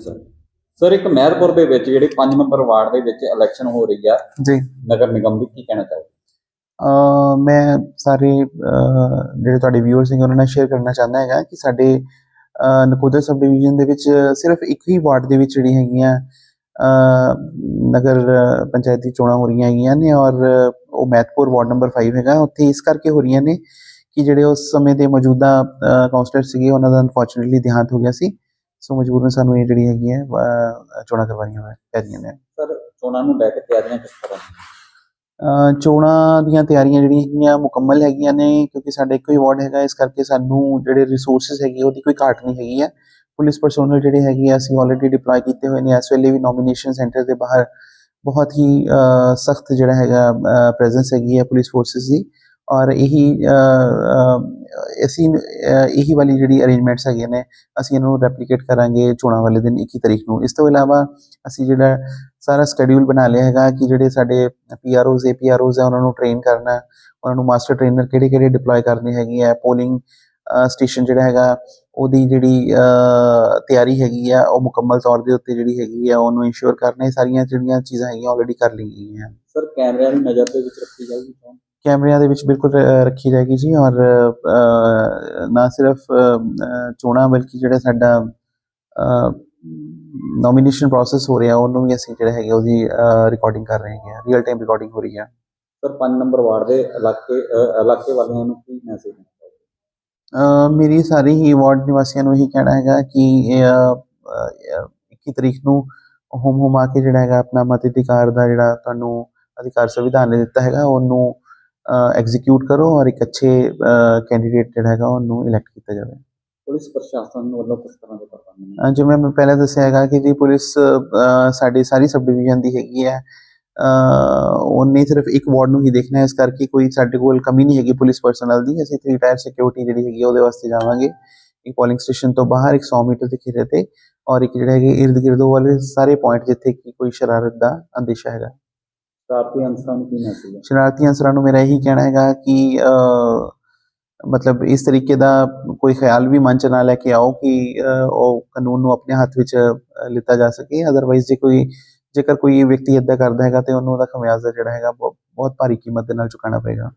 Sir ਇੱਕ ਮਹਿਰਪੁਰ ਦੇ ਵਿੱਚ ਜਿਹੜੀ 5 ਨੰਬਰ ਵਾਰਡ ਦੇ ਵਿੱਚ ਇਲੈਕਸ਼ਨ ਹੋ ਰਹੀ ਆ ਜੀ। ਨਗਰ ਨਿਗਮ ਦੀ ਕੀ ਕਹਿਣਾ ਚਾਹੋਗੇ? ਮੈਂ ਸਾਰੇ ਜਿਹੜੇ ਤੁਹਾਡੇ ਵਿਊਅਰਸ ਸੀਗੇ ਉਹਨਾਂ ਨਾਲ ਸ਼ੇਅਰ ਕਰਨਾ ਚਾਹੁੰਦਾ ਹੈਗਾ ਕਿ ਸਾਡੇ ਨਕੋਦਰ ਸਬ ਡਿਵੀਜ਼ਨ ਦੇ ਵਿੱਚ ਸਿਰਫ ਇੱਕ ਹੀ ਵਾਰਡ ਦੇ ਵਿੱਚ ਜਿਹੜੀ ਹੈਗੀਆਂ ਨਗਰ ਪੰਚਾਇਤੀ ਚੋਣਾਂ ਹੋ ਰਹੀਆਂ ਹੈਗੀਆਂ ਨੇ ਔਰ ਉਹ ਮਹਿਤਪੁਰ ਵਾਰਡ ਨੰਬਰ 5 ਹੈਗਾ। ਉੱਥੇ ਇਸ ਕਰਕੇ ਹੋ ਰਹੀਆਂ ਨੇ ਕਿ ਜਿਹੜੇ ਉਸ ਸਮੇਂ ਦੇ ਮੌਜੂਦਾ ਕਾਉਂਸਲਰ ਸੀਗੇ ਉਹਨਾਂ ਦਾ ਅਨਫੋਰਚੂਨੇਟਲੀ ਦੇਹਾਂਤ ਹੋ ਗਿਆ ਸੀ। ਸੋ ਮਜਬੂਰਨ ਸਾਨੂੰ ਇਹ ਜਿਹੜੀ ਹੈਗੀ ਹੈ ਚੋਣਾਂ ਕਰਵਾਈਆਂ ਹੋਈਆਂ ਪੈ ਰਹੀਆਂ ਨੇ। ਸਰ ਚੋਣਾਂ ਨੂੰ ਲੈ ਕੇ ਤਿਆਰੀਆਂ ਕਿਸ ਤਰ੍ਹਾਂ ਚੋਣਾਂ ਦੀਆਂ ਤਿਆਰੀਆਂ ਜਿਹੜੀਆਂ ਹੈਗੀਆਂ ਮੁਕੰਮਲ ਹੈਗੀਆਂ ਨੇ ਕਿਉਂਕਿ ਸਾਡਾ ਇੱਕੋ ਹੀ ਵਾਰਡ ਹੈਗਾ ਇਸ ਕਰਕੇ ਸਾਨੂੰ ਜਿਹੜੇ ਰਿਸੋਰਸਸ ਹੈਗੇ ਉਹਦੀ ਕੋਈ ਘਾਟ ਨਹੀਂ ਹੈਗੀ ਹੈ ਪੁਲਿਸ ਪਰਸੋਨਲ ਜਿਹੜੇ ਹੈਗੇ ਅਸੀਂ ਆਲਰੇਡੀ ਡਿਪਲੋਏ ਕੀਤੇ ਹੋਏ ਨੇ ਇਸ ਵੇਲੇ ਵੀ ਨੋਮੀਨੇਸ਼ਨ ਸੈਂਟਰ ਦੇ ਬਾਹਰ ਬਹੁਤ ਹੀ ਸਖਤ ਜਿਹੜਾ ਹੈਗਾ ਪ੍ਰੈਜ਼ੈਂਸ ਹੈਗੀ ਹੈ ਪੁਲਿਸ ਫੋਰਸਸ ਦੀ। ਔਰ ਇਹੀ ਅਸੀਂ ਇਹੀ ਵਾਲੀ ਜਿਹੜੀ ਅਰੇਂਜਮੈਂਟਸ ਹੈਗੇ ਨੇ, ਅਸੀਂ ਇਹਨੂੰ ਰੈਪਲੀਕੇਟ ਕਰਾਂਗੇ ਚੋਣਾਂ ਵਾਲੇ ਦਿਨ 21 ਤਰੀਕ ਨੂੰ। ਇਸ ਤੋਂ ਇਲਾਵਾ ਅਸੀਂ ਜਿਹੜਾ ਸਾਰਾ ਸਕੇਡਿਊਲ ਬਣਾ ਲਿਆ ਹੈਗਾ ਕਿ ਜਿਹੜੇ ਸਾਡੇ ਪੀਆਰਓਜ਼ ਏਪੀਆਰਓਜ਼ ਆ, ਉਹਨਾਂ ਨੂੰ ਟ੍ਰੇਨ ਕਰਨਾ, ਉਹਨਾਂ ਨੂੰ ਮਾਸਟਰ ਟ੍ਰੇਨਰ ਕਿਹੜੇ ਕਿਹੜੇ ਡਿਪਲੋਏ ਕਰਨੇ ਹੈਗੇ ਆ ਪੋਲਿੰਗ ਸਟੇਸ਼ਨ ਜਿਹੜਾ ਹੈਗਾ, ਉਹਦੀ ਜਿਹੜੀ ਤਿਆਰੀ ਹੈਗੀ ਆ, ਉਹ ਮੁਕੰਮਲ ਤੌਰ ਦੇ ਉੱਤੇ ਜਿਹੜੀ ਹੈਗੀ ਆ, ਉਹਨੂੰ ਇੰਸ਼ੋਰ ਕਰਨਾ, ਇਹ ਸਾਰੀਆਂ ਜਿਹੜੀਆਂ ਚੀਜ਼ਾਂ ਹੈਗੀਆਂ ਆਲਰੇਡੀ ਕਰ ਲਈਆਂ ਗਈਆਂ ਸਰ ਕੈਮਰਿਆਂ ਦੀ ਨਜ਼ਰ ਦੇ ਵਿੱਚ ਰੱਖੀ ਜਾਊਗੀ ਚੋਣ ਕੈਮਰਿਆਂ ਦੇ ਵਿੱਚ ਬਿਲਕੁਲ ਰੱਖੀ ਜਾਏਗੀ ਜੀ ਔਰ ਨਾ ਸਿਰਫ ਚੋਣਾਂ ਬਲਕਿ ਜਿਹੜਾ ਸਾਡਾ ਨੋਮੀਨੇਸ਼ਨ ਪ੍ਰੋਸੈਸ ਹੋ ਰਿਹਾ ਉਹਨੂੰ ਵੀ ਅਸੀਂ ਜਿਹੜਾ ਹੈਗਾ ਉਹਦੀ ਰਿਕਾਰਡਿੰਗ ਕਰ ਰਹੇ ਹਾਂ ਰੀਅਲ ਟਾਈਮ ਰਿਕਾਰਡਿੰਗ ਹੋ ਰਹੀ ਹੈ ਸਰ 5 ਨੰਬਰ ਵਾਰਡ ਦੇ ਇਲਾਕੇ ਇਲਾਕੇ ਵਾਲਿਆਂ ਨੂੰ ਕੀ ਮੈਸੇਜ ਦੇਣਾ ਮੇਰੀ ਸਾਰੀ ਹੀ ਵਾਰਡ ਨਿਵਾਸੀਆਂ ਨੂੰ ਇਹੀ ਕਹਿਣਾ ਹੈਗਾ ਕਿ ਇਹ, ਅਹ, ਅਹ, 21 ਤਰੀਕ ਨੂੰ ਹੁਮ ਹੁਮਾ ਕੇ ਜਿਹੜਾ ਹੈਗਾ ਆਪਣਾ ਮਤ ਅਧਿਕਾਰ ਦਾ ਜਿਹੜਾ ਤੁਹਾਨੂੰ ਅਧਿਕਾਰ ਸੰਵਿਧਾਨ ਨੇ ਦਿੱਤਾ ਹੈਗਾ ਉਹਨੂੰ ਐਗਜ਼ੀਕਿਊਟ ਕਰੋ ਔਰ ਇੱਕ ਅੱਛੇ ਕੈਂਡੀਡੇਟ ਜਿਹੜਾ ਹੈਗਾ ਉਹਨੂੰ ਇਲੈਕਟ ਕੀਤਾ ਜਾਵੇ। ਪੁਲਿਸ ਪ੍ਰਸ਼ਾਸਨ ਵੱਲੋਂ ਕਿਸ ਤਰ੍ਹਾਂ ਦੇ ਪ੍ਰਬੰਧ ਨੇ ਜਿਵੇਂ ਮੈਂ ਪਹਿਲਾਂ ਦੱਸਿਆ ਹੈਗਾ ਕਿ ਜੀ ਪੁਲਿਸ ਸਾਡੀ ਸਾਰੀ ਸਬ ਡਿਵੀਜ਼ਨ ਦੀ ਹੈਗੀ ਹੈ। ਉਹਨੇ ਸਿਰਫ ਇੱਕ ਵਾਰਡ ਨੂੰ ਹੀ ਦੇਖਣਾ ਹੈ ਇਸ ਕਰਕੇ ਕੋਈ ਸਾਡੇ ਕੋਲ ਕਮੀ ਨਹੀਂ ਹੈਗੀ ਪੁਲਿਸ ਪਰਸਨਲ ਦੀ। ਅਸੀਂ ਥ੍ਰੀ ਟਾਇਰ ਸਿਕਿਉਰਿਟੀ ਜਿਹੜੀ ਹੈਗੀ ਉਹਦੇ ਵਾਸਤੇ ਜਾਵਾਂਗੇ। ਇੱਕ ਪੋਲਿੰਗ ਸਟੇਸ਼ਨ ਤੋਂ ਬਾਹਰ ਇੱਕ 100 ਮੀਟਰ ਦੇ ਘੇਰੇ ਤੇ ਔਰ ਇੱਕ ਜਿਹੜਾ ਹੈਗੇ ਇਰਦ ਗਿਰਦ ਉਹ ਵਾਲੇ ਸਾਰੇ ਪੁਆਇੰਟ ਜਿੱਥੇ ਕਿ ਕੋਈ ਸ਼ਰਾਰਤ ਦਾ ਅੰਦੇਸ਼ਾ ਹੈਗਾ। ਸ਼ਰਾਰਤੀ ਅਨਸਰਾਂ ਨੂੰ ਕੀ ਮੈਸੇਜ ਸ਼ਰਾਰਤੀ ਅਨਸਰਾਂ ਨੂੰ ਮੇਰਾ ਇਹੀ ਕਹਿਣਾ ਹੈਗਾ ਕਿ ਮਤਲਬ ਇਸ ਤਰੀਕੇ ਦਾ ਕੋਈ ਖਿਆਲ ਵੀ ਮਨ ਚ ਨਾ ਲੈ ਕੇ ਆਓ ਕਿ ਉਹ ਕਾਨੂੰਨ ਨੂੰ ਆਪਣੇ ਹੱਥ ਵਿੱਚ ਅਹ, ਲਿੱਤਾ ਜਾ ਸਕੇ। ਅਦਰਵਾਈਜ਼ ਜੇ ਕੋਈ ਜੇਕਰ ਕੋਈ ਵਿਅਕਤੀ ਇਦਾਂ ਕਰਦਾ ਹੈਗਾ ਤੇ ਉਹਨੂੰ ਉਹਦਾ ਖਮਿਆਜ਼ਾ ਜਿਹੜਾ ਹੈਗਾ ਬਹੁਤ ਬਹੁਤ ਭਾਰੀ ਕੀਮਤ ਦੇ ਨਾਲ ਚੁਕਾਉਣਾ ਪਏਗਾ।